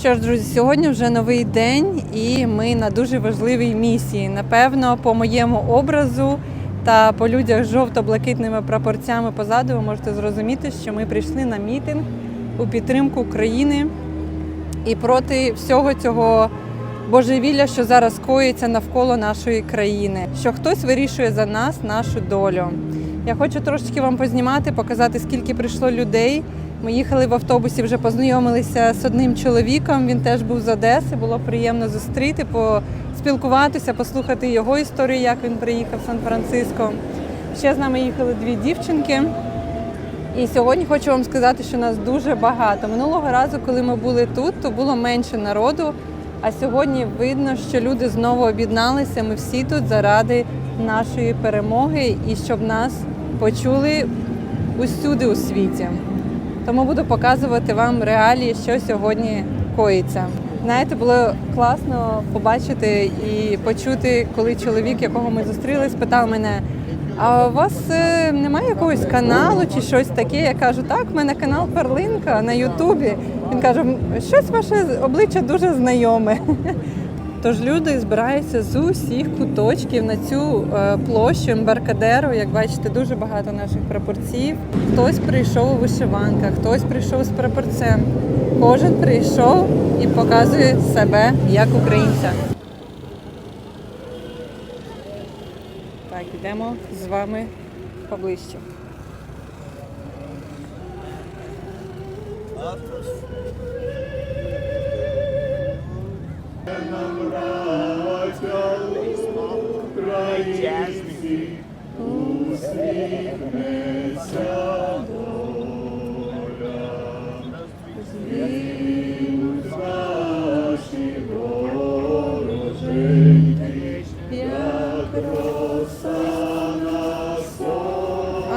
Що ж, друзі, сьогодні вже новий день, і ми на дуже важливій місії. Напевно, по моєму образу та по людях з жовто-блакитними прапорцями позаду ви можете зрозуміти, що ми прийшли на мітинг у підтримку України і проти всього цього божевілля, що зараз коїться навколо нашої країни, що хтось вирішує за нас нашу долю. Я хочу трошечки вам познімати, показати, скільки прийшло людей. Ми їхали в автобусі, вже познайомилися з одним чоловіком. Він теж був з Одеси. Було приємно зустріти, поспілкуватися, послухати його історію, як він приїхав в Сан-Франциско. Ще з нами їхали дві дівчинки. І сьогодні хочу вам сказати, що нас дуже багато. Минулого разу, коли ми були тут, то було менше народу. А сьогодні видно, що люди знову об'єдналися. Ми всі тут заради нашої перемоги і щоб нас почули усюди у світі. Тому буду показувати вам реалії, що сьогодні коїться. Знаєте, було класно побачити і почути, коли чоловік, якого ми зустріли, спитав мене: а у вас е, немає якогось каналу чи щось таке? Я кажу, так, в мене канал Перлинка на Ютубі. Він каже, «М, щось ваше обличчя дуже знайоме. Тож люди збираються з усіх куточків на цю е, площу Ембаркадеру. Як бачите, дуже багато наших прапорців. Хтось прийшов у вишиванках, хтось прийшов з прапорцем. Кожен прийшов і показує себе як українця. Так, йдемо з вами поближче.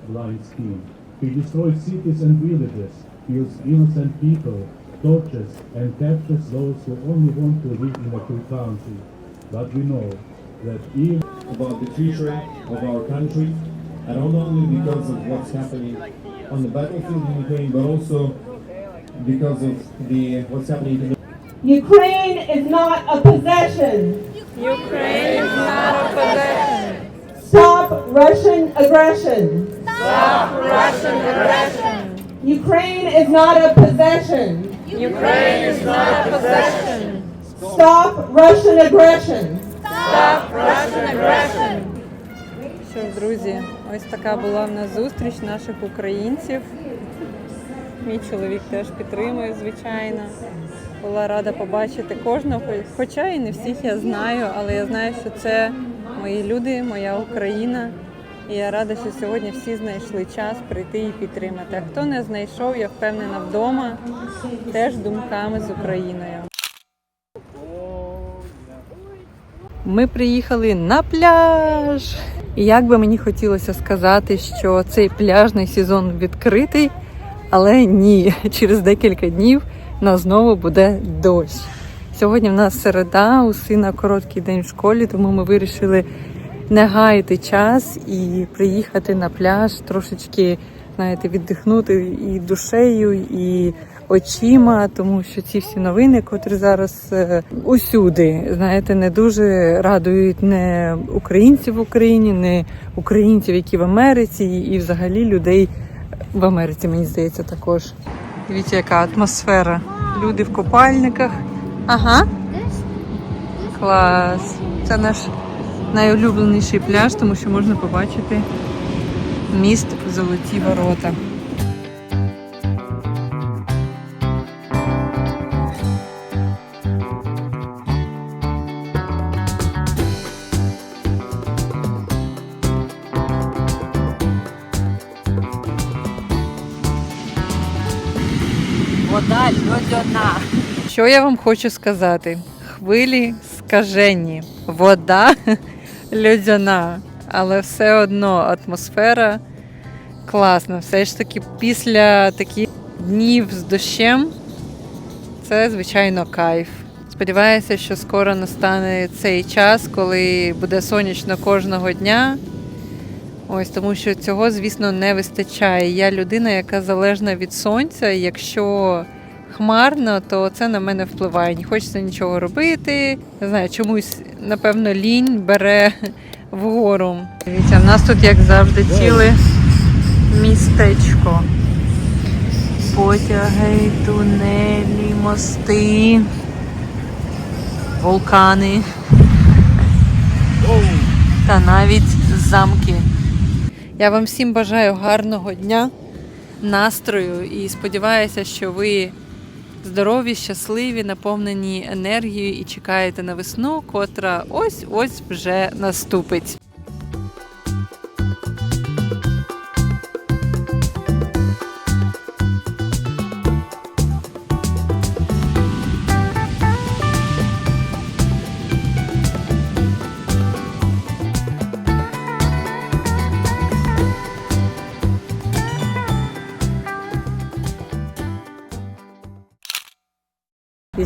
Blind scheme. He destroys cities and villages, kills innocent people, tortures and captures those who only want to live in a free country. But we know that even about the future of our country, and not only because of what's happening on the battlefield in Ukraine, but also because of the what's happening in the Ukraine is not a possession. Ukraine is not a possession. Stop Russian aggression. Stop Russian aggression. Ukraine is not a possession. Ukraine is not a possession. Stop Russian aggression. Що ж, друзі, ось така була в нас зустріч наших українців. Мій чоловік теж підтримує, звичайно. Була рада побачити кожного, хоча і не всіх я знаю, але я знаю, що це мої люди, моя Україна. І я рада, що сьогодні всі знайшли час прийти і підтримати. А хто не знайшов, я впевнена вдома, теж думками з Україною. Ми приїхали на пляж. І як би мені хотілося сказати, що цей пляжний сезон відкритий, але ні, через декілька днів нас знову буде дощ. Сьогодні в нас середа, у сина короткий день в школі, тому ми вирішили не гаяти час і приїхати на пляж, трошечки, знаєте, віддихнути і душею, і очима, тому що ці всі новини, котрі зараз е, усюди, знаєте, не дуже радують не українців в Україні, не українців, які в Америці, і взагалі людей в Америці, мені здається, також. Дивіться, яка атмосфера. Люди в купальниках. Ага. Клас. Це наш найулюбленіший пляж, тому що можна побачити міст Золоті Ворота. Вода льодяна. Що я вам хочу сказати? Хвилі скажені, вода льодяна, але все одно атмосфера класна. Все ж таки, після таких днів з дощем це, звичайно, кайф. Сподіваюся, що скоро настане цей час, коли буде сонячно кожного дня. Ось тому що цього, звісно, не вистачає. Я людина, яка залежна від сонця. Якщо хмарно, то це на мене впливає. Не хочеться нічого робити. Не знаю, чомусь, напевно, лінь бере вгору. Дивіться, в нас тут, як завжди, ціле містечко. Потяги, тунелі, мости, вулкани та навіть замки. Я вам всім бажаю гарного дня, настрою і сподіваюся, що ви здорові, щасливі, наповнені енергією і чекаєте на весну, котра ось-ось вже наступить.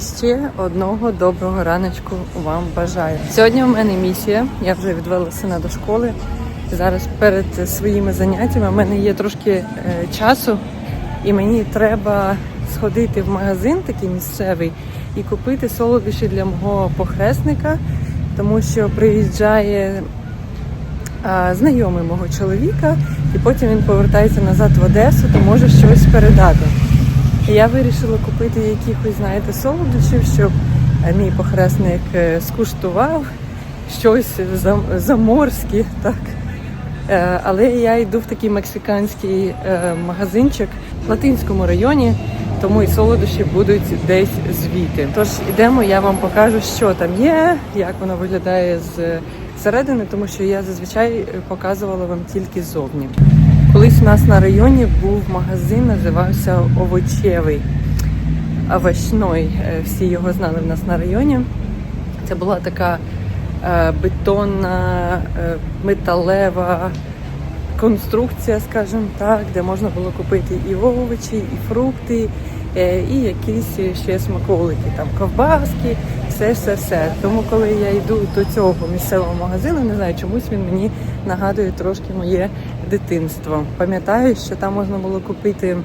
Ще одного доброго раночку вам бажаю. Сьогодні у мене місія. Я вже відвела сина до школи. Зараз перед своїми заняттями у мене є трошки е, часу, і мені треба сходити в магазин такий місцевий і купити солодощі для мого похресника, тому що приїжджає а, знайомий мого чоловіка, і потім він повертається назад в Одесу, то може щось передати. Я вирішила купити якихось, знаєте, солодощів, щоб е, мій похресник е, скуштував щось заморське, так. Е, Але я йду в такий мексиканський магазинчик в Латинському районі, тому і солодощі будуть десь звідти. Тож ідемо, я вам покажу, що там є, як воно виглядає з середини, тому що я зазвичай показувала вам тільки ззовні. Колись у нас на районі був магазин, називався Овочевий, овочной. Е, Всі його знали в нас на районі. Це була така е, бетонна, е, металева конструкція, скажімо так, де можна було купити і овочі, і фрукти, і якісь ще смаколики, там ковбаски, все, все, все. Тому, коли я йду до цього місцевого магазину, не знаю, чомусь він мені нагадує трошки моє дитинство. Пам'ятаю, що там можна було купити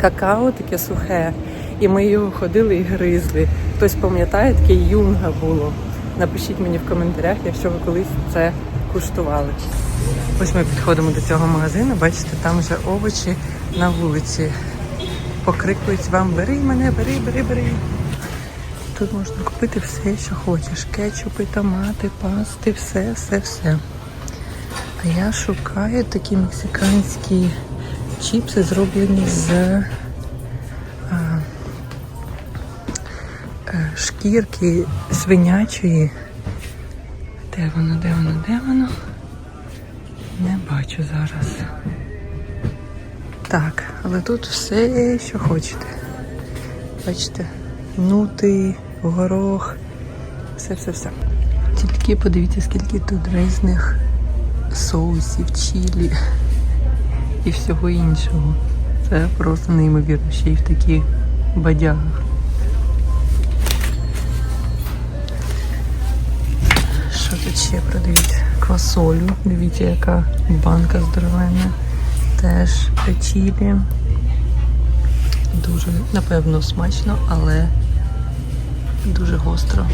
какао, таке сухе, і ми його ходили і гризли. Хтось пам'ятає, таке юнга було. Напишіть мені в коментарях, якщо ви колись це куштували. Ось ми підходимо до цього магазину, бачите, там вже овочі на вулиці. Покрикують вам бери мене, бери, бери, бери. Тут можна купити все, що хочеш. Кетчупи, томати, пасти, все, все, все. А я шукаю такі мексиканські чіпси, зроблені з а, е, шкірки свинячої. Де воно, де воно, де воно? Не бачу зараз. Так, але тут все, що хочете. Бачите, нути, горох, все-все-все. Тільки подивіться, скільки тут різних соусів, чілі і всього іншого. Це просто неймовірно, ще й в таких бадягах. Що тут ще продають? Квасолю. Дивіться, яка банка здоровенна. Теж чілі. Дуже, напевно, смачно, але дуже гостро.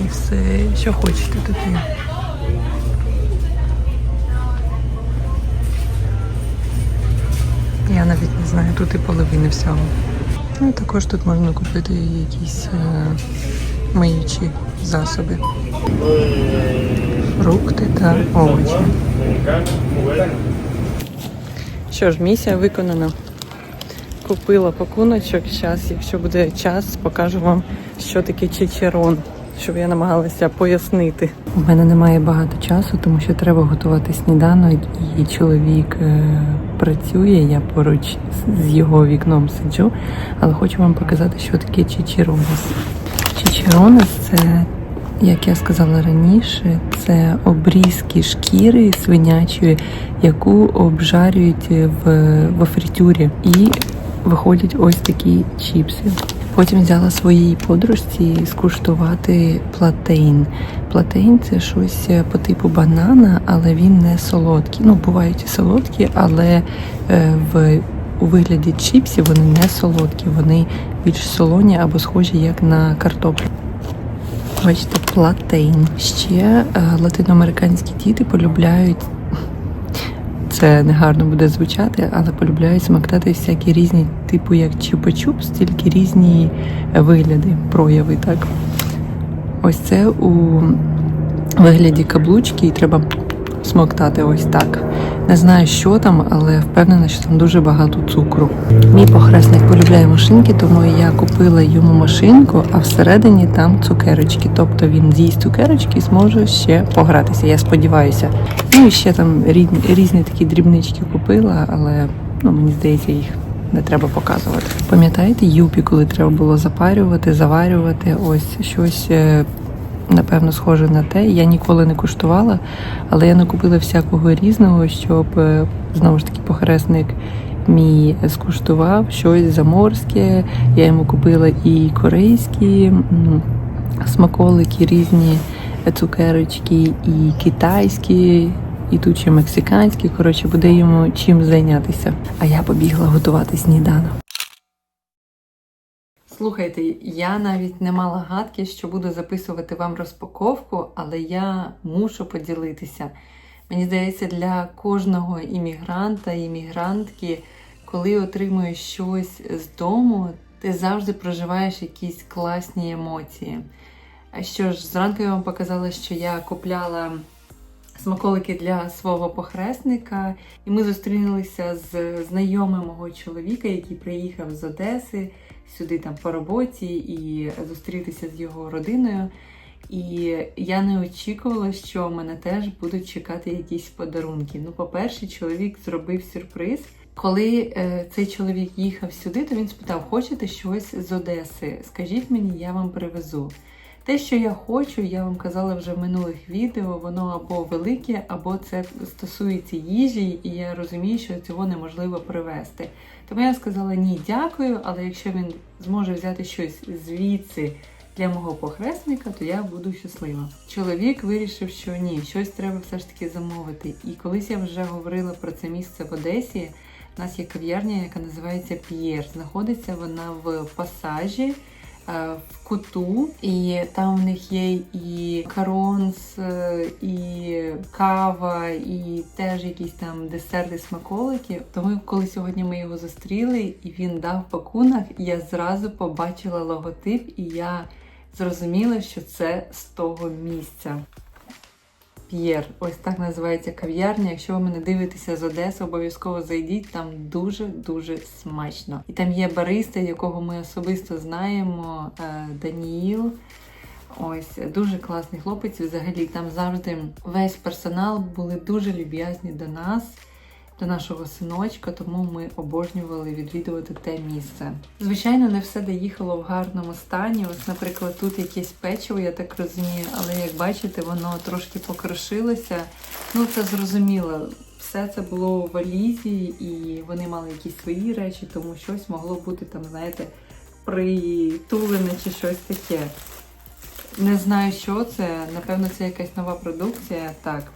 І все, що хочете тут є. Я навіть не знаю, тут і половини всього. Ну, також тут можна купити якісь е, миючі засоби. Фрукти та овочі. Що ж, місія виконана. Купила пакуночок. Зараз, якщо буде час, покажу вам, що таке чичерон, щоб я намагалася пояснити. У мене немає багато часу, тому що треба готувати сніданок, і чоловік е, працює. Я поруч з його вікном сиджу, але хочу вам показати, що таке чичеронес. Чичеронес це як я сказала раніше, це обрізки шкіри свинячої, яку обжарюють в, в фритюрі. І виходять ось такі чіпси. Потім взяла своїй подружці скуштувати платейн. Платейн це щось по типу банана, але він не солодкий. Ну, бувають і солодкі, але е, в у вигляді чіпсів, вони не солодкі, вони більш солоні або схожі як на картоплю. Бачите, платейн. Ще е, латиноамериканські діти полюбляють. Це негарно буде звучати, але полюбляють смактати всякі різні, типу як чупа-чупс, тільки різні вигляди, прояви, так. Ось це у вигляді каблучки, і треба смоктати ось так. Не знаю, що там, але впевнена, що там дуже багато цукру. Мій похресник полюбляє машинки, тому я купила йому машинку, а всередині там цукерочки. Тобто він з'їсть цукерочки і зможе ще погратися. Я сподіваюся. Ну і ще там різні, такі дрібнички купила, але ну мені здається, їх не треба показувати. Пам'ятаєте, юпі, коли треба було запарювати, заварювати, ось щось. Е, Напевно, схоже на те. Я ніколи не куштувала, але я накупила всякого різного, щоб е, знову ж таки похресник мій скуштував щось заморське. Я йому купила і корейські смаколики, різні цукерочки, і китайські, і тут ще мексиканські. Коротше, буде йому чим зайнятися. А я побігла готувати сніданок. Слухайте, я навіть не мала гадки, що буду записувати вам розпаковку, але я мушу поділитися. Мені здається, для кожного іммігранта, іммігрантки, коли отримуєш щось з дому, ти завжди проживаєш якісь класні емоції. Що ж, зранку я вам показала, що я купляла смаколики для свого похресника, і ми зустрілися з знайомим мого чоловіка, який приїхав з Одеси сюди там по роботі і зустрітися з його родиною. І я не очікувала, що мене теж будуть чекати якісь подарунки. Ну, по-перше, чоловік зробив сюрприз. Коли е, цей чоловік їхав сюди, то він спитав: хочете щось з Одеси? Скажіть мені, я вам привезу. Те, що я хочу, я вам казала вже в минулих відео, воно або велике, або це стосується їжі, і я розумію, що цього неможливо привезти. Тому я сказала ні, дякую, але якщо він зможе взяти щось звідси для мого похресника, то я буду щаслива. Чоловік вирішив, що ні, щось треба все ж таки замовити. І колись я вже говорила про це місце в Одесі. У нас є кав'ярня, яка називається П'єр. Знаходиться вона в пасажі. Е, В куту, і там в них є і каронс, е, і кава, і теж якісь там десерти, смаколики. Тому коли сьогодні ми його зустріли і він дав пакунок, я зразу побачила логотип, і я зрозуміла, що це з того місця. П'єр, ось так називається кав'ярня. Якщо ви мене дивитеся з Одеси, обов'язково зайдіть, там дуже-дуже смачно. І там є бариста, якого ми особисто знаємо, е, Даніїл. Ось дуже класний хлопець. Взагалі там завжди весь персонал були дуже люб'язні до нас, до нашого синочка, тому ми обожнювали відвідувати те місце. Звичайно, не все доїхало в гарному стані. Ось, наприклад, тут якесь печиво, я так розумію, але як бачите, воно трошки покрошилося. Ну, це зрозуміло. Все це було у валізі, і вони мали якісь свої речі, тому щось могло бути там, знаєте, притулене чи щось таке. Не знаю, що це. Напевно, це якась нова продукція. Так,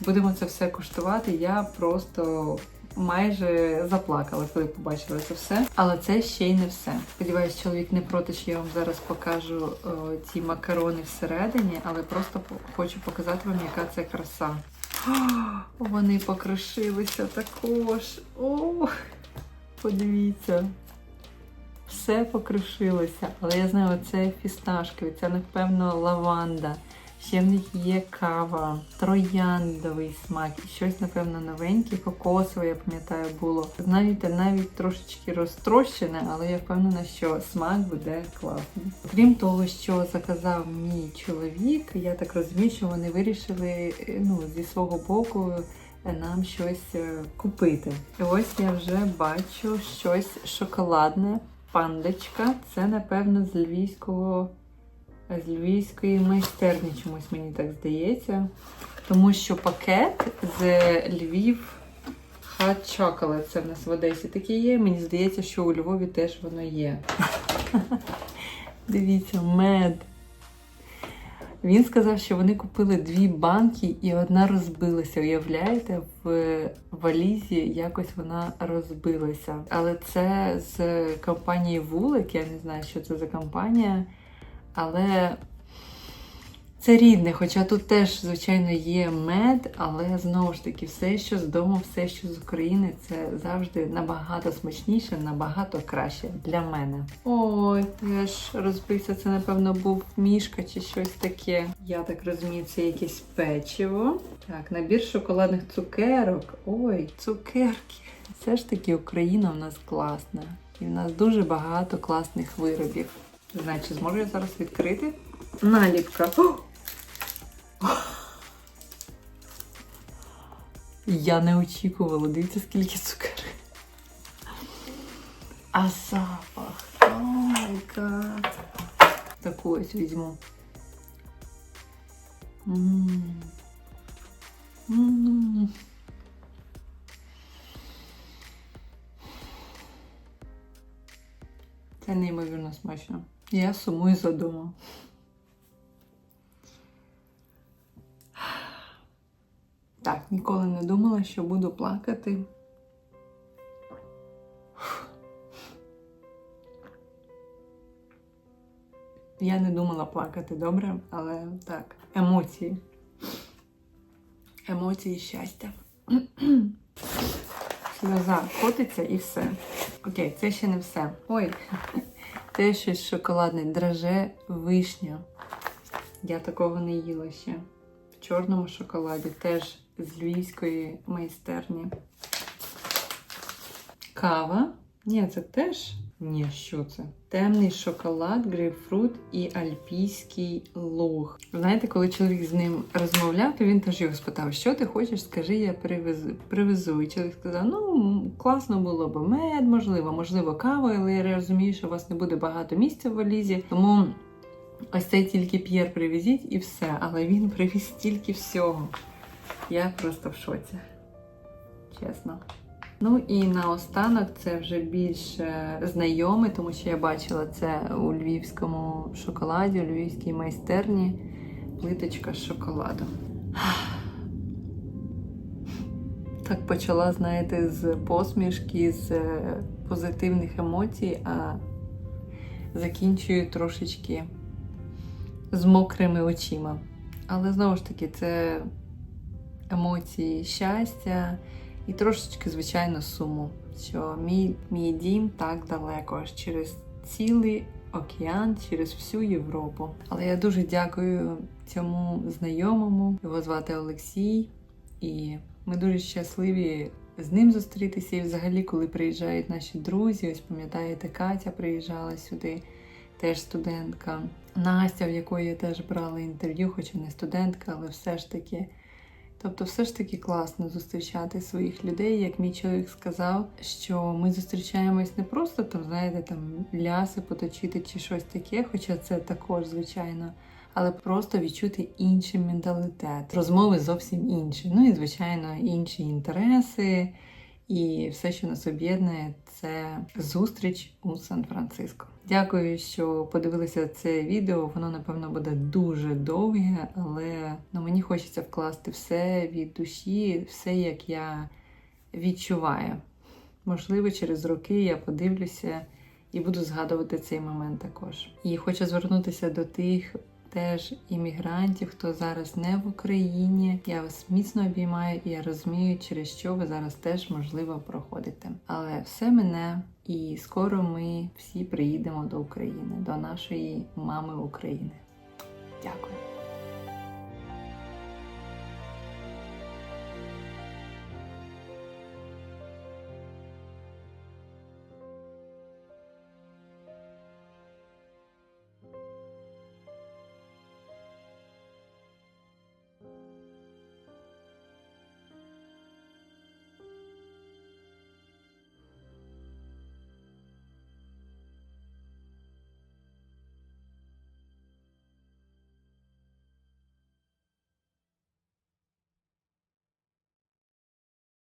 будемо це все куштувати. Я просто майже заплакала, коли побачила це все. Але це ще й не все. Сподіваюсь, чоловік не проти, що я вам зараз покажу о, ці макарони всередині, але просто хочу показати вам, яка це краса. О, вони покришилися також. О, подивіться. Все покришилося, але я знаю, оце фісташки, це, напевно, лаванда. Ще в них є кава, трояндовий смак щось, напевно, новеньке, кокосове, я пам'ятаю, було. Знаєте, навіть трошечки розтрощене, але я впевнена, що смак буде класний. Крім того, що заказав мій чоловік, я так розумію, що вони вирішили е, ну, зі свого боку е, нам щось е, купити. І ось я вже бачу щось шоколадне. Пандочка, це напевно з львівського з львівської майстерні, чомусь мені так здається. Тому що пакет з Львів Hot Chocolate, це в нас в Одесі таке є. Мені здається, що у Львові теж воно є. Дивіться, мед. Він сказав, що вони купили дві банки і одна розбилася. Уявляєте, в валізі якось вона розбилася. Але це з компанії Вулик. Я не знаю, що це за компанія. Але це рідне, хоча тут теж, звичайно, є мед, але знову ж таки, все, що з дому, все, що з України, це завжди набагато смачніше, набагато краще для мене. Ой, теж розбився. Це, напевно, був мішка чи щось таке. Я так розумію, це якесь печиво. Так, набір шоколадних цукерок. Ой, цукерки. Все ж таки Україна в нас класна. І в нас дуже багато класних виробів. Не знаю, чи зможу я зараз відкрити? Наліпка. Я не очікувала. Дивіться, скільки цукерок. А запах. О май гад. Таку ось візьму. М. М. Це неймовірно смачно. Я сумую за домом. Так, ніколи не думала, що буду плакати. Я не думала плакати добре, але так, емоції. Емоції щастя. Сльоза котиться і все. Окей, це ще не все. Ой, це щось шоколадне, драже вишня. Я такого не їла ще. В чорному шоколаді, теж з львівської майстерні. Кава. Ні, це теж. Ні, що це? Темний шоколад, грейпфрут і альпійський луг. Знаєте, коли чоловік з ним розмовляв, то він теж його спитав, що ти хочеш, скажи, я привезу. привезу. І чоловік сказав: ну, класно було б мед, можливо, можливо, кава, але я розумію, що у вас не буде багато місця в валізі, тому ось цей тільки п'єр привезіть і все. Але він привіз стільки всього. Я просто в шоці. Чесно. Ну і наостанок це вже більш е, знайоме, тому що я бачила це у львівському шоколаді, у львівській майстерні. Плиточка з шоколаду. Так почала, знаєте, з посмішки, з е, позитивних емоцій, а закінчую трошечки з мокрими очима. Але знову ж таки, це емоції щастя і трошечки, звичайно, суму, що мій, мій дім так далеко, через цілий океан, через всю Європу. Але я дуже дякую цьому знайомому. Його звати Олексій, і ми дуже щасливі з ним зустрітися. І взагалі, коли приїжджають наші друзі, ось пам'ятаєте, Катя приїжджала сюди. Теж студентка. Настя, в якої я теж брала інтерв'ю, хоча не студентка, але все ж таки. Тобто, все ж таки класно зустрічати своїх людей. Як мій чоловік сказав, що ми зустрічаємось не просто там, знаєте, там ляси поточити чи щось таке, хоча це також звичайно, але просто відчути інший менталітет, розмови зовсім інші. Ну і звичайно, інші інтереси, і все, що нас об'єднує, це зустріч у Сан-Франциско. Дякую, що подивилися це відео. Воно, напевно, буде дуже довге, але ну, мені хочеться вкласти все від душі, все як я відчуваю. Можливо, через роки я подивлюся і буду згадувати цей момент також. І хочу звернутися до тих теж іммігрантів, хто зараз не в Україні. Я вас міцно обіймаю, і я розумію, через що ви зараз теж можливо проходите. Але все мене, і скоро ми всі приїдемо до України, до нашої мами України. Дякую.